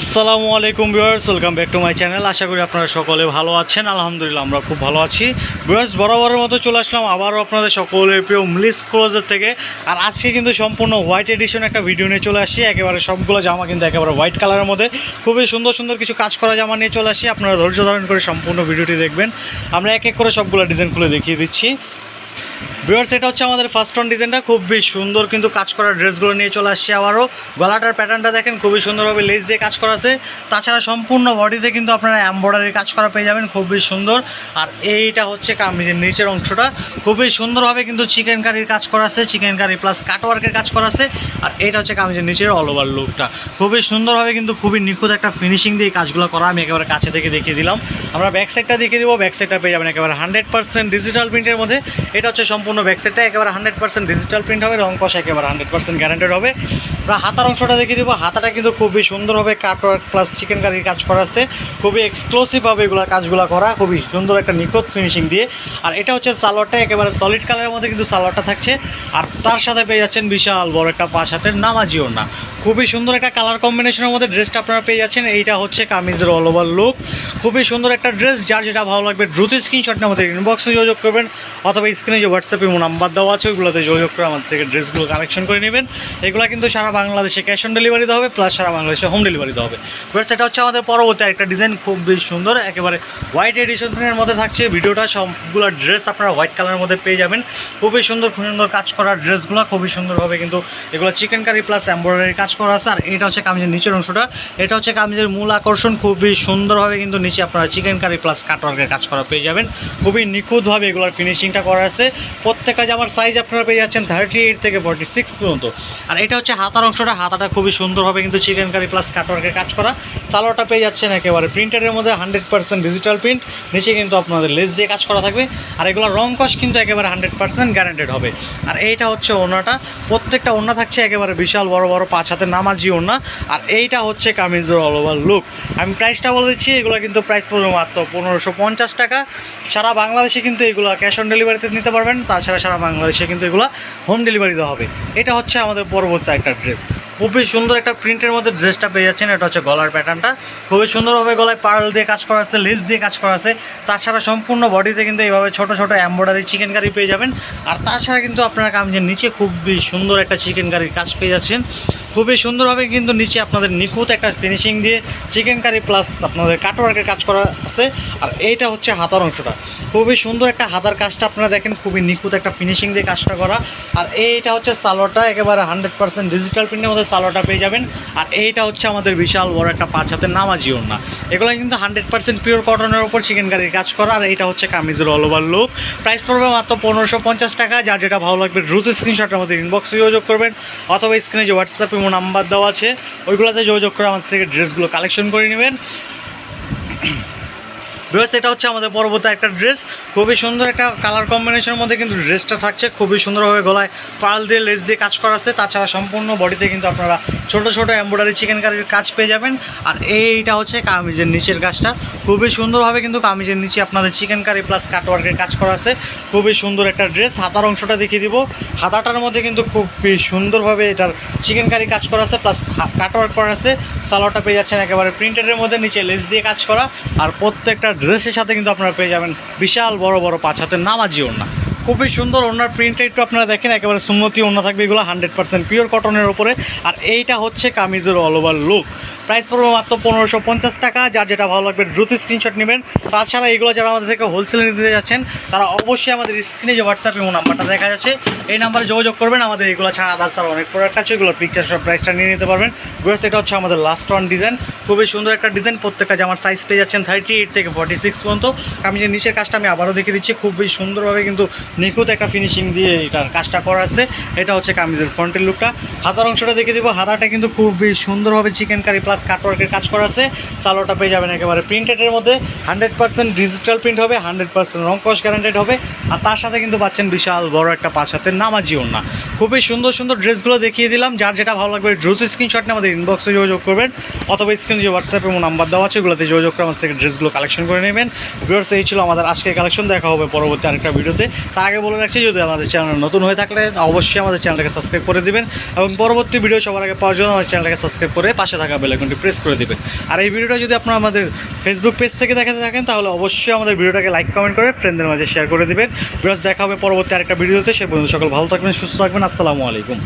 আসসালামু আলাইকুম viewers, welcome back to my channel. আশা করি আপনারা সকলে ভালো আছেন। আলহামদুলিল্লাহ, আমরা খুব ভালো আছি। ভিউয়ার্স, বরাবরের মতো চলে আসলাম আবারও আপনাদের সকলের প্রিয় মিলিস ক্লোজের থেকে। আর আজকে কিন্তু সম্পূর্ণ হোয়াইট এডিশন একটা ভিডিও নিয়ে চলে আসি একেবারে সবগুলো জামা কিন্তু একেবারে হোয়াইট কালারের মধ্যে। খুবই সুন্দর সুন্দর কিছু কাজ করা জামা নিয়ে চলে আসি আপনারা ধৈর্য ধারণ করে সম্পূর্ণ ভিডিওটি দেখবেন। আমরা এক এক করে সবগুলো ডিজাইন খুলে দেখিয়ে দিচ্ছি। ভিউয়ার্স এটা হচ্ছে আমাদের ফার্স্ট অন ডিজাইনটা খুবই সুন্দর কিন্তু কাজ করা ড্রেসগুলো নিয়ে চলে আসছে আবারও। গলাটার প্যাটার্নটা দেখেন, খুবই সুন্দরভাবে লেস দিয়ে কাজ করা আছে। তাছাড়া সম্পূর্ণ বডিতে কিন্তু আপনারা এমব্রয়ডারি কাজ করা পেয়ে যাবেন, খুবই সুন্দর। আর এইটা হচ্ছে কামিজের নিচের অংশটা, খুবই সুন্দরভাবে কিন্তু চিকেন কারির কাজ করা আছে চিকেন কারি প্লাস কাটওয়ার্কের কাজ করা আছে। আর এইটা হচ্ছে কামিজের নিচের অল ওভার লুকটা খুবই সুন্দরভাবে কিন্তু খুবই নিখুঁত একটা ফিনিশিং দিয়ে কাজগুলো করা আমি একেবারে কাছে থেকে দেখিয়ে দিলাম। আমরা ব্যাক সাইডটা দেখিয়ে দিব ব্যাক সাইডটা পেয়ে যাবেন একেবারে হান্ড্রেড পার্সেন্ট ডিজিটাল প্রিন্টের মধ্যে। এটা হচ্ছে সম্পূর্ণ ব্যাক সাইডটা একেবারে হান্ড্রেড পার্সেন্ট ডিজিটাল প্রিন্ট হবে রং কষা একেবারে হান্ড্রেড পার্সেন্ট গ্যারান্টেড হবে। আমরা হাতার অংশটা দেখিয়ে দিব। হাতাটা কিন্তু খুবই সুন্দর সুন্দরভাবে কাটওয়ার্ক প্লাস চিকেন কারির কাজ করা আছে। খুবই এক্সক্লুসিভভাবে এগুলো কাজগুলো করা। খুবই সুন্দর একটা নিখুঁত ফিনিশিং দিয়ে। আর এটা হচ্ছে সালোয়ারটা একেবারে সলিড কালারের মধ্যে কিন্তু সালোয়ারটা থাকছে। আর তার সাথে পেয়ে যাচ্ছেন বিশাল বড় একটা পাঁচ হাতের নামাজিও না খুবই সুন্দর একটা কালার কম্বিনেশনের মধ্যে ড্রেসটা আপনারা পেয়ে যাচ্ছেন। এইটা হচ্ছে কামিজের অল ওভার লুক খুবই সুন্দর একটা ড্রেস যার যেটা ভালো লাগবে দ্রুত স্ক্রিনশটটা আমাদের ইনবক্সে যোগাযোগ করবেন অথবা স্ক্রিনে যে হোয়াটসঅ্যাপে নাম্বার দেওয়া আছে, ওইগুলোতে যোগাযোগ করে আমাদের থেকে ড্রেসগুলো কালেকশন করে নেবেন। এগুলো কিন্তু সারা বাংলাদেশে ক্যাশ অন ডেলিভারি দেওয়া হবে প্লাস সারা বাংলাদেশে হোম ডেলিভারি দেওয়া হবে। এবার সেটা হচ্ছে আমাদের পরবর্তী একটা ডিজাইন খুব বেশ সুন্দর, একেবারে হোয়াইট এডিশনের মধ্যে থাকছে। ভিডিওটা সবগুলো ড্রেস আপনারা হোয়াইট কালারের মধ্যে পেয়ে যাবেন। খুবই সুন্দর খুব সুন্দর কাজ করা ড্রেসগুলো খুবই সুন্দরভাবে কিন্তু এগুলো চিকেন কারি প্লাস এমব্রয়ডারি কাজ করা আছে। আর এটা হচ্ছে কামিজের নিচের অংশটা। এটা হচ্ছে কামিজের মূল আকর্ষণ, খুবই সুন্দরভাবে কিন্তু নিচে আপনারা চিকেন কারি প্লাস কাটওয়ার্কের কাজ করা পেয়ে যাবেন। খুবই নিখুঁতভাবে এগুলোর ফিনিশিংটা করা আছে। প্রত্যেকটা জামার সাইজ আপনারা পেয়ে যাচ্ছেন থার্টি এইট থেকে ফর্টি সিক্স পর্যন্ত। আর এটা হচ্ছে হাতার অংশটা, হাতাটা খুবই সুন্দরভাবে কিন্তু চিকেন কারি প্লাস কাটওয়ার্কের কাজ করা। সালোয়ারটা পেয়ে যাচ্ছেন একেবারে প্রিন্টারের মধ্যে হান্ড্রেড পার্সেন্ট ডিজিটাল প্রিন্ট নিচে কিন্তু আপনাদের লেস দিয়ে কাজ করা থাকবে। আর এগুলো রং কস কিন্তু একেবারে হান্ড্রেড পার্সেন্ট গ্যারান্টেড হবে। আর এইটা হচ্ছে ওনাটা প্রত্যেকটা ওনা থাকছে একেবারে বিশাল বড় বড় পাঁচ হাতে নামাজি ওনা আর এইটা হচ্ছে কামিজের অল ওভার লুক আমি প্রাইসটা বলে দিচ্ছি, এগুলো কিন্তু প্রাইস পড়বে মাত্র পনেরোশো টাকা। সারা বাংলাদেশে কিন্তু এগুলো ক্যাশ অন ডেলিভারিতে নিতে পারবেন। তাছাড়া সারা বাংলাদেশে কিন্তু এগুলো হোম ডেলিভারি দেওয়া হবে। এটা হচ্ছে আমাদের পরবর্তী একটা ড্রেস খুবই সুন্দর একটা প্রিন্টের মধ্যে ড্রেসটা পেয়ে যাচ্ছেন। এটা হচ্ছে গলার প্যাটার্নটা খুবই সুন্দরভাবে গলায় পার্ল দিয়ে কাজ করা আছে লেস দিয়ে কাজ করা আছে। তাছাড়া সম্পূর্ণ বডিতে কিন্তু এইভাবে ছোট ছোট এম্ব্রয়ডারি চিকেন কারি পেয়ে যাবেন। আর তাছাড়া কিন্তু আপনারা কামিজের নিচে খুবই সুন্দর একটা চিকেন কারির কাজ পেয়ে যাচ্ছেন। খুবই সুন্দরভাবে কিন্তু নিচে আপনাদের নিখুঁত একটা ফিনিশিং দিয়ে চিকেন কারি প্লাস আপনাদের কাটওয়ার্কের কাজ করা আছে। আর এইটা হচ্ছে হাতার অংশটা। খুবই সুন্দর একটা হাতার কাজটা আপনারা দেখেন, খুবই নিখুঁত একটা ফিনিশিং দিয়ে কাজটা করা। আর এইটা হচ্ছে সালোয়ারটা, একেবারে হান্ড্রেড পার্সেন্ট ডিজিটাল প্রিন্টের মধ্যে সালোয়ারটা পেয়ে যাবেন। আর এইটা হচ্ছে আমাদের বিশাল বড় একটা পাঁচ হাতের নামাজি ওড়না। এগুলো কিন্তু হান্ড্রেড পার্সেন্ট পিওর কটনের উপর চিকেন কারির কাজ করা, আর এইটা হচ্ছে কামিজের অল ওভার লুক প্রাইস পড়বে মাত্র পনেরোশো পঞ্চাশ টাকা। যার যেটা ভালো লাগবে, দ্রুত স্ক্রিনশট আমাদের ইনবক্সে যোগাযোগ করবেন, অথবা স্ক্রিনে যে হোয়াটসঅ্যাপে নাম্বার দেওয়া আছে, ওইগুলোতে যোগাযোগ করে আমাদের থেকে ড্রেসগুলো কালেকশন করে নেবেন। ড্রেস এটা হচ্ছে আমাদের পরবর্তী একটা ড্রেস খুবই সুন্দর একটা কালার কম্বিনেশনের মধ্যে কিন্তু ড্রেসটা থাকছে। খুবই সুন্দরভাবে গলায় পাল দিয়ে লেস দিয়ে কাজ করা আছে। তাছাড়া সম্পূর্ণ বডিতে কিন্তু আপনারা ছোট ছোট এম্ব্রয়ডারি চিকেন কারির কাজ পেয়ে যাবেন। আর এইটা হচ্ছে কামিজের নিচের কাজটা খুবই সুন্দরভাবে কিন্তু কামিজের নিচে আপনাদের চিকেন কারি প্লাস কাটওয়ার্কের কাজ করা আছে। খুবই সুন্দর একটা ড্রেস হাতার অংশটা দেখিয়ে দিব। হাতাটার মধ্যে কিন্তু খুবই সুন্দরভাবে এটার চিকেন কারি কাজ করা আছে প্লাস কাটওয়ার্ক করা আছে। সালোয়ারটা পেয়ে যাচ্ছেন একেবারে প্রিন্টেডের মধ্যে, নিচে লেস দিয়ে কাজ করা। আর প্রত্যেকটা ড্রেসের সাথে কিন্তু আপনারা পেয়ে যাবেন বিশাল বড় বড় পাঁচ হাতের নামাজি ওড়না। খুবই সুন্দর ওনার প্রিন্টটা একটু আপনারা দেখেন, একেবারে সুন্নতি ওনা থাকবে, এগুলো হান্ড্রেড পার্সেন্ট পিওর কটনের ওপরে আর এইটা হচ্ছে কামিজের অল ওভার লুক প্রাইস পড়বে মাত্র পনেরোশো পঞ্চাশ টাকা, যার যেটা ভালো লাগবে দ্রুত স্ক্রিনশট নেবেন। তাছাড়া এগুলো যারা আমাদের থেকে হোলসেলে নিতে যাচ্ছেন, তারা অবশ্যই আমাদের স্ক্রিনে যে হোয়াটসঅ্যাপ এবং নাম্বারটা দেখা যাচ্ছে, এই নাম্বারে যোগাযোগ করবেন। আমাদের এগুলো ছাড়া আদার্স আর অনেক প্রোডাক্ট আছে, এগুলো পিকচার সব প্রাইসটা নিয়ে নিতে পারবেন। বিকজ এটা হচ্ছে আমাদের লাস্ট ওয়ান ডিজাইন খুবই সুন্দর একটা ডিজাইন প্রত্যেকটা জামার সাইজ পেয়ে যাচ্ছেন থার্টি এইট থেকে ফর্টি সিক্স পর্যন্ত। কামিজের নিচের কাজটা আমি আবারও দেখে দিচ্ছি, খুবই সুন্দরভাবে কিন্তু নিখুঁত একটা ফিনিশিং দিয়ে এটার কাজটা করা আছে। এটা হচ্ছে কামিজের ফ্রন্টের লুকটা হাতার অংশটা দেখে দিব। হাতাটা কিন্তু খুবই সুন্দরভাবে চিকেন কারি প্লাস কাটওয়ার্কের কাজ করা আছে। সালোয়ারটা পেয়ে যাবেন একেবারে প্রিন্টেডের মধ্যে। হান্ড্রেড পার্সেন্ট ডিজিটাল প্রিন্ট হবে হান্ড্রেড পার্সেন্ট রং কস গ্যারান্টেড হবে। আর তার সাথে কিন্তু পাচ্ছেন বিশাল বড় একটা পাঁচ হাতের নামাজি ওড়না। খুবই সুন্দর সুন্দর ড্রেসগুলো দেখিয়ে দিলাম। যার যেটা ভালো লাগবে, দ্রুত স্ক্রিনশট আমাদের ইনবক্সে যোগাযোগ করবেন। অথবা স্ক্রিনে যে হোয়াটসঅ্যাপে নাম্বার দেওয়া আছে, ওগুলোতে যোগাযোগ করে আমাদের থেকে ড্রেসগুলো কালেকশন করে নেবেন। ভিউয়ার্স এই ছিল আমাদের আজকের কালেকশন দেখা হবে পরবর্তী আরেকটা ভিডিওতে তার আগে বলে রাখছি, যদি আমাদের চ্যানেল নতুন হয়ে থাকলে অবশ্যই আমাদের চ্যানেলটাকে সাবস্ক্রাইব করে দিবেন এবং পরবর্তী ভিডিও সবার আগে পাওয়ার জন্য আমাদের চ্যানেলটাকে সাবস্ক্রাইব করে পাশে থাকা বেলাইকনটি প্রেস করে দিবেন। আর এই ভিডিওটা যদি আপনারা আমাদের ফেসবুক পেজ থেকে দেখাতে থাকেন, তাহলে অবশ্যই আমাদের ভিডিওটাকে লাইক কমেন্ট করে ফ্রেন্ডদের মাঝে শেয়ার করে দিবেন। বিকজ দেখা হবে পরবর্তী আরেকটা ভিডিওতে সে পর্যন্ত সকল ভালো থাকবেন, সুস্থ থাকবেন। আসসালামু আলাইকুম।